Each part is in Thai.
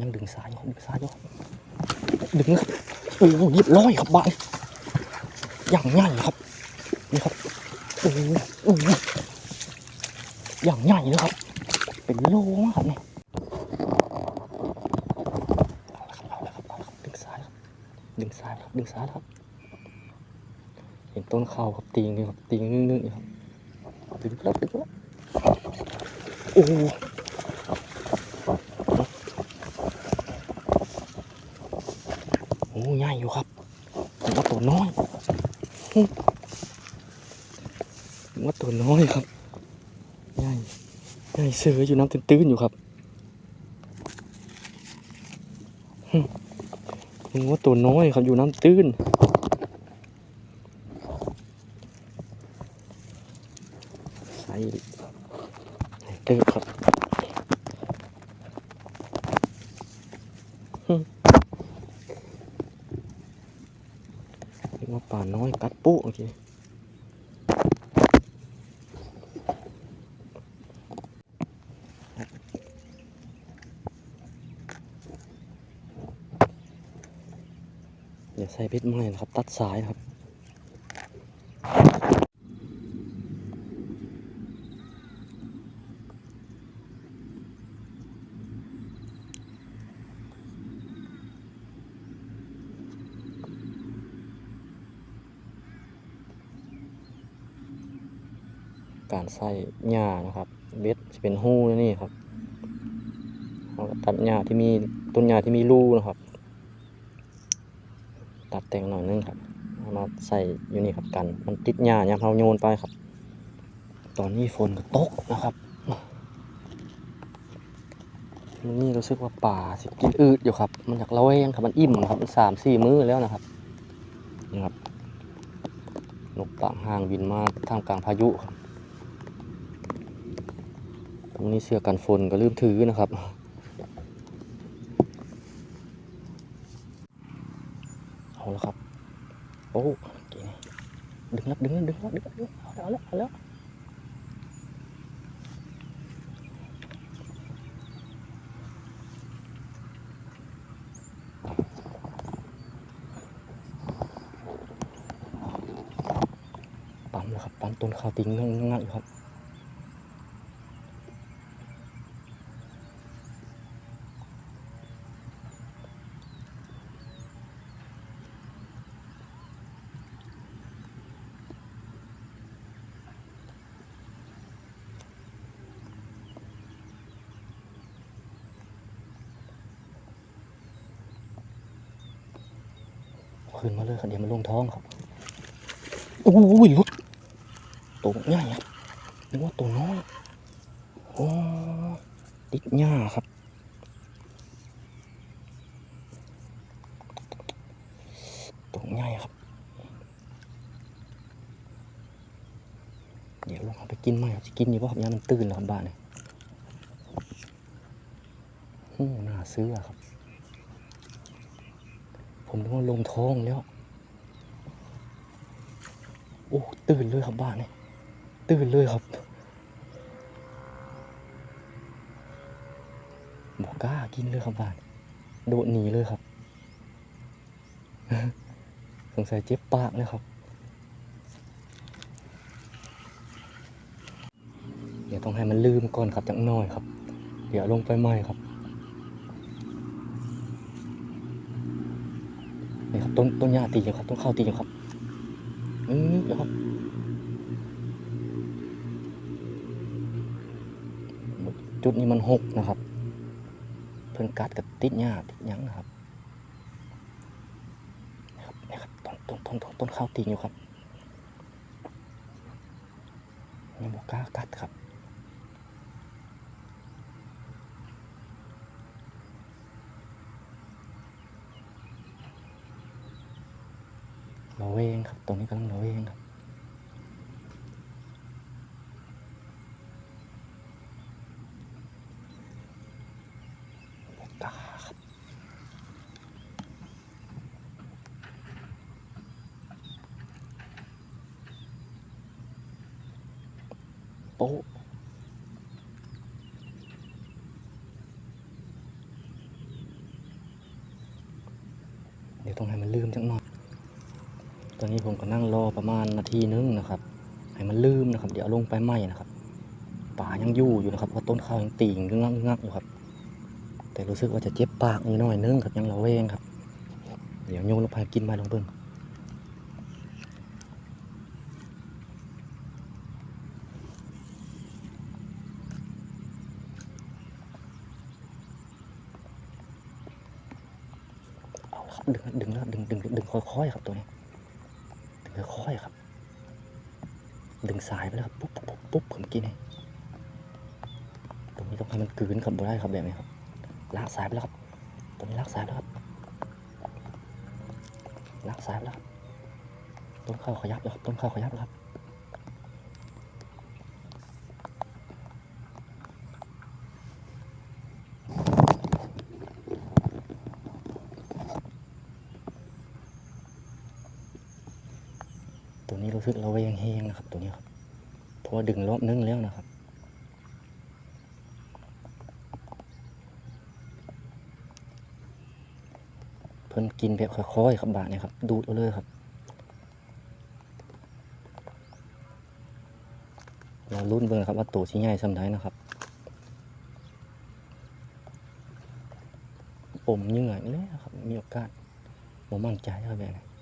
ยังดึงสายอยู่ดึงสายอยู่ดึงครับโอ้โหเรียบร้อยครับบ้านอย่างใหญ่ครับนี่ครับโอ้โหอ้อย่างใหญ่เลยครับ เป็นโลมากครับเนี่ยดึงสายครับดึงสายครับดึงสายครับ เห็นต้นข้าครับตีงนี่ครับตีงงึ้งๆนี่ครับดึงแล้วดึงแล้วโอ้โห โอยู่ครับผมว่าตัวน้อยผมว่าตัวน้อยครับใหญ่ใหญ่เสืออยู่น้ำตื้นๆอยู่ครับหึผมว่าตัวน้อยครับอยู่น้ำตื้นใส่เติบครับ เรียกว่าป่าน้อยกัด ปุ๊โอเคเดี๋ยวใส่เพชรใหม่นะครับ ตัดสายนะครับ การใส่หญ้านะครับเบ็ดจะเป็นหูนะนี่ครับเราก็ตัดหญ้าที่มีต้นหญ้าที่มีรูนะครับ ตัดแต่งหน่อยนึงครับเอามาใส่อยู่นี่ครับกัน มันติดหญ้ายามเราโยนไปครับ ตอนนี้ฝนก็ตกนะครับมันนี่รู้สึกว่าป่าสิกินอืดอยู่ครับ มันอยากระแวงครับมันอิ่มครับมันสามสี่มื้อแล้วนะครับนี่ครับนกปางห่างบินมาท่ามกลางพายุครับ นี้เสื้อกันฝนก็ลืมถือนะครับ เอาแล้วครับ โอ้ดึงแล้วดึงแล้วดึงแล้วดึงแล้วเอาแล้วเอาแล้วปั๊มแล้วครับปั๊มต้นข้าวติ้งงั่งงั่งอยู่ครับ ขึ้นมาเลยครับเดี๋ยวมันลงท้องครับโอ้ยลุดตัวใหญ่ครับนึกว่าตัวน้อยโอ้ติดหญ้าครับตัวใหญ่ครับ เดี๋ยวลองเอาไปกินไหมครับจะกินอยู่ป่ะครับยามมันตื่นแล้วครับบ้านเนี่ยหูน่าซื้อครับ ผมนึกว่าลงท้องแล้ว โอ้ ตื่นเลยครับบ้านนี่ตื่นเลยครับบอกกล้ากินเลยครับบ้าน โดดหนีเลยครับ สงสัยเจ็บปากเลยครับ เดี๋ยวต้องให้มันลืมก่อนครับจังน้อยครับ เดี๋ยวลงไปใหม่ครับ นี่ครับ ต้นต้นหญ้าตีอยู่ครับต้นข้าวตีอยู่ครับอือเดี๋ยวครับจุดนี้มันหกนะครับ เพิ่นกัดกับติดหญ้าติดยังนะครับนี่ครับนี่ครับต้นต้นต้นต้นต้นข้าวตีอยู่ครับยังบอกกล้ากัดครับ ระเวง ครับตรงนี้กำลังระเวงครับกาครับโป๊ะเดี๋ยวต้องให้มันลืมจังหน่อย ตอนนี้ผมก็นั่งรอประมาณนาทีนึงนะครับ ให้มันลืมนะครับ เดี๋ยวลงไปไหมนะครับป่ายังยู่อยู่นะครับเพราะต้นข้าวยังตีงงักงักอยู่ครับ แต่รู้สึกว่าจะเจ็บปากนิดหน่อยนึงครับยังระแวงครับ เดี๋ยวโยนลงไปกินมาลงเบิ่งเอาครับดึงดึงแล้วดึงดึงดึงค่อยๆครับตัวนี้ ค่อยๆครับ ดึงสายไปแล้วครับปุ๊บปุ๊บปุ๊บปุ๊บผมกินเองตรงนี้ต้องให้มันกืนครับบ่ได้ครับแบบนี้ครับลากสายไปแล้วครับตรงนี้ลากสายแล้วครับลากสายแล้วครับต้นข้าวขยับแล้วครับต้นข้าวขยับแล้วครับ สึกเราแวงเฮงนะครับ ตัวนี้ครับเพราะว่าดึงรอบนึงแล้วนะครับ เพิ่นกินแบบค่อยๆครับบาทเนี่ยครับ ดูดเอาเลยครับ เราลุ้นเบิ่งนะครับว่าตัวชิ้นใหญ่สำไดนะครับอมเหงื่อนี่แหละครับ มีโอกาสผมมั่นใจครับแบบนี้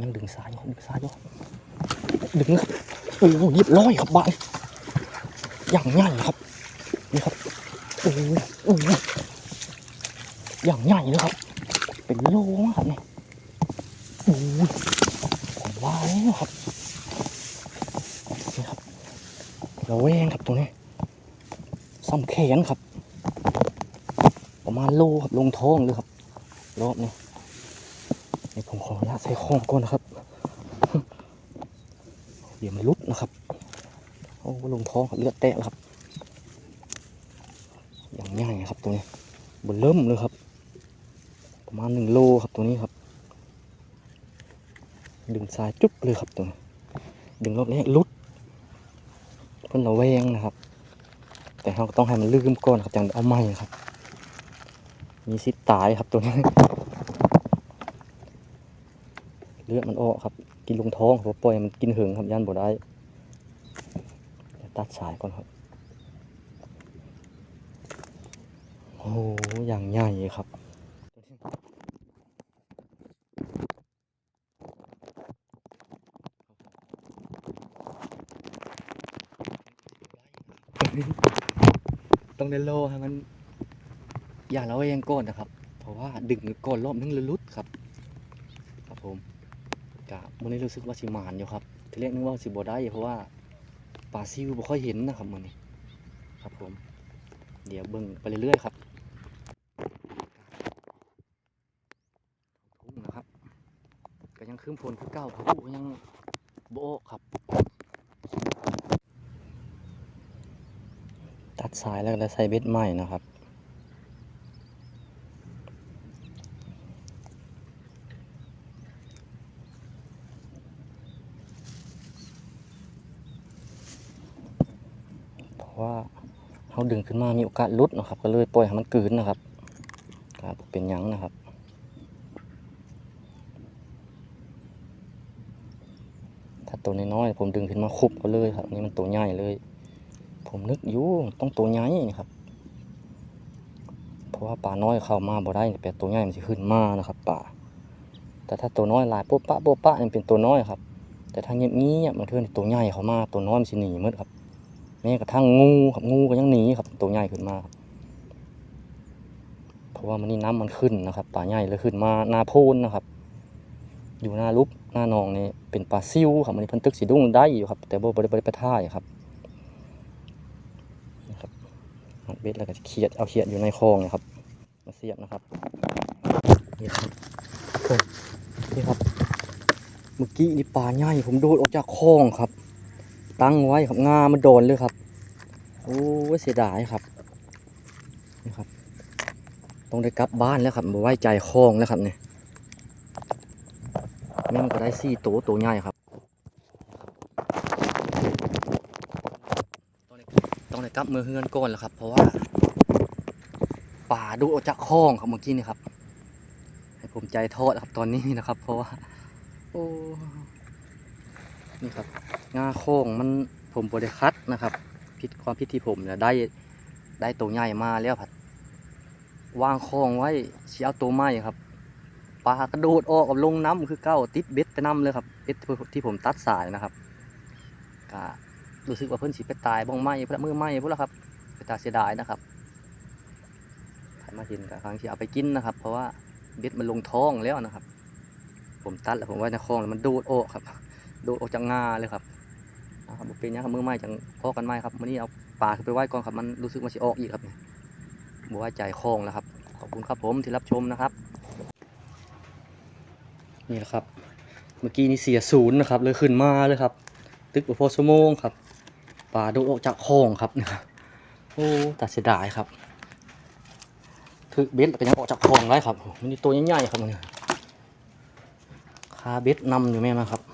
ยังดึงสายอยู่ดึงสายอยู่ดึงครับโอ้โหหยิบร้อยครับบ้าทอย่างใหญ่ครับนี่ครับโอ้โหโอ้โหอย่างใหญ่เลยครับ เป็นโลมากครับเนี่ยโอ้ยผมว่าแล้วครับนี่ครับเระแวงครับตรงนี้ซ้ำแขนครับ ประมาณโลครับลงท้องเลยครับรอบนี้ นี่ผมขออนุญาตใส่ข้องก่อนนะครับ เดี๋ยวมันลุดนะครับ โอ้ลงท้องเลือดแตกครับ อย่างง่ายครับตัวนี้บนเริ่มเลยครับ ประมาณหนึ่งโลครับตัวนี้ครับ ดึงสายจุ๊บเลยครับตัวนี้ ดึงรอบแรกลุดเพิ่นระแวงนะครับ แต่เราต้องให้มันลืมก่อนครับจังเอาไม่ครับ มีสิทธ์ตายครับตัวนี้ ลือดมันออกครับ กินลงท้องครับปล่อยมันกินหิงครับย่านบ่ได้ตัดสายก่อนครับ โอ้โหอย่างใหญ่ครับต้องเดนโลให้มัน อย่าเราเองก่อนนะครับ เพราะว่าดึงก่อนรอบนึงเลยลุดครับ ครับผม กะวันนี้รู้สึกว่าสิมานอยู่ครับ ที่เรียกนึกว่าสิบ่ได้เพราะว่าปลาซิวบ่ค่อยเห็นนะครับมันนี้ครับผม เดี๋ยวเบิ่งไปเรื่อยๆครับทุ่งนะครับ ก็ยังคืมฝนคือเก่าพายุก็ยังโบกครับ ตัดสายแล้วก็ใส่เบ็ดใหม่นะครับ เพราะ ว่าเขาดึงขึ้นมามีโอกาสลุดนะครับ ก็เลยปล่อยให้มันกืนนะครับครับเป็นยังนะครับถ้าตัวน้อยๆผมดึงขึ้นมาคุบก็เลยครับนี่มันตัวใหญ่เลย ผมนึกอยู่ต้องตัวใหญ่นี่ครับเพราะว่าปลาน้อยเข้ามาบ่ได้แต่ตัวใหญ่มันจะขึ้นมานะครับป่าแต่ถ้าตัวน้อยลายโป๊ะปะโป๊ะปะนี่เป็นตัวน้อยครับแต่ถ้าเงียบเงียบมันเทื่อนตัวใหญ่เข้ามาตัวน้อยมันสิหนีมืดครับ แม้กระทั่งงูครับงูก็ยังหนีครับ ตัวใหญ่ขึ้นมาครับเพราะว่ามันนี่น้ำมันขึ้นนะครับปลาใหญ่เลยขึ้นมานาโพนนะครับ อยู่หน้าลุบหน้าหนองนี่เป็นปลาซิวครับมันนี่พันตึกสีดุ้งได้อยู่ครับ แต่บ่บ่ได้บ่ได้ไปท่ายครับนะครับเบ็ดแล้วก็เขียดเอาเขียดอยู่ในคลองนะครับมาเสียบนะครับนี่ครับนี่ครับ เมื่อกี้นี่ปลาใหญ่ผมโดดออกจากคลองครับ ตั้งไว้ครับงามันโดนเลยครับ โอ้เสียดายครับนี่ครับ ต้องได้กลับบ้านแล้วครับมาไว้ใจคลองแล้วครับเนี่ยนี่มันก็ได้สี่ตัวตัวใหญ่ครับต้องได้ต้องได้กลับมือเฮือนก่อนแล้วครับ เพราะว่าป่าดูออกจากคลองครับเมื่อกี้นี่ครับ ให้ผมใจทอดครับตอนนี้นะครับ เพราะว่า โอ้ นี่ครับงาโค้งมันผมบริคัดนะครับพิดความพิดที่ผมเนี่ยได้ได้ตัวใหญ่มาแล้วผัดวางโค้งไว้เชียวตัวไม้ครับปลากระโดดออกกับลงน้ำคือเก้าติดเบ็ดไปน้ำเลยครับเบ็ดที่ผมตัดสายนะครับก็รู้สึกว่าเพิ่นสิไปตายบ้องไม้พระมือไม้พวกละครับไปตาเสียดายนะครับใครมาเห็นกับครั้งที่เอาไปกินนะครับ เพราะว่าเบ็ดมันลงท้องแล้วนะครับ ผมตัดแล้วผมไว้ในคลองแล้วมันโดดออกครับ โดดออกจากงาเลยครับนะครับเป็นหยังครับมือไม้จังพอกันไม้ครับวันนี้เอาปลาไปไหว้ก่อนครับมันรู้สึกว่าสิออกอีกครับเนี่ยบ่ไว้ใจคลองแล้วครับขอบคุณครับผมที่รับชมนะครับ นี่แหละครับ เมื่อกี้นี่เสียศูนย์นะครับ เลยขึ้นมาเลยครับ ตึกอุโพสมงครับปลาโดดออกจากคลองครับนะครับโอ้ตัดเสียดายครับถึกเบ็ดก็ยังออกจากคลองได้ครับมันนี่ตัวใหญ่ๆครับมันนี่คาเบ็ดนำอยู่แม่มาครับนี่ครับ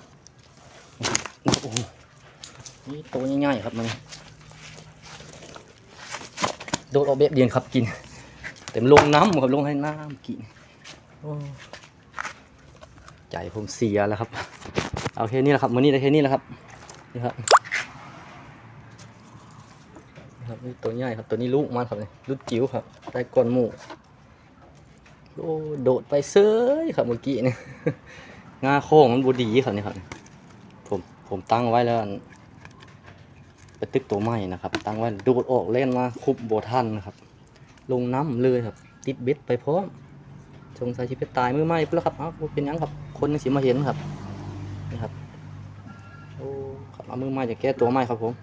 นี่ตัวใหญ่ๆครับมันโดดออกเบ็ดเดียนครับกิน เต็มลงน้ำครับลงให้น้ำกินโอ้ใจผมเสียแล้วครับ เอาแค่นี้แหละครับมือนี้ได้แค่นี้แหละครับนี่ครับนี่ครับนี่ตัวใหญ่ครับตัวนี้ลูกมันครับนี่ลูกจิ๋วครับได้ก้อนหมูโอ้โดดไปเซยครับเมื่อกี้เนี่ยงาโค้งมันบูดีครับนี่ครับ ผมผมตั้งไว้แล้ว ไปตึกตัวใหม่นะครับ ตั้งไว้ดูดออกเล่นมาคุบโบทันนะครับ ลงน้ำเลยครับ ติดเบ็ดไปพร้อมสงสัยชีพตายมือไหม้พุ่นแล้วครับเอาบ่เป็นยังครับคนยังสิมาเห็นครับนะครับโอ้ครับเอามือไหม้จะแก้ตัวไหม้ครับผม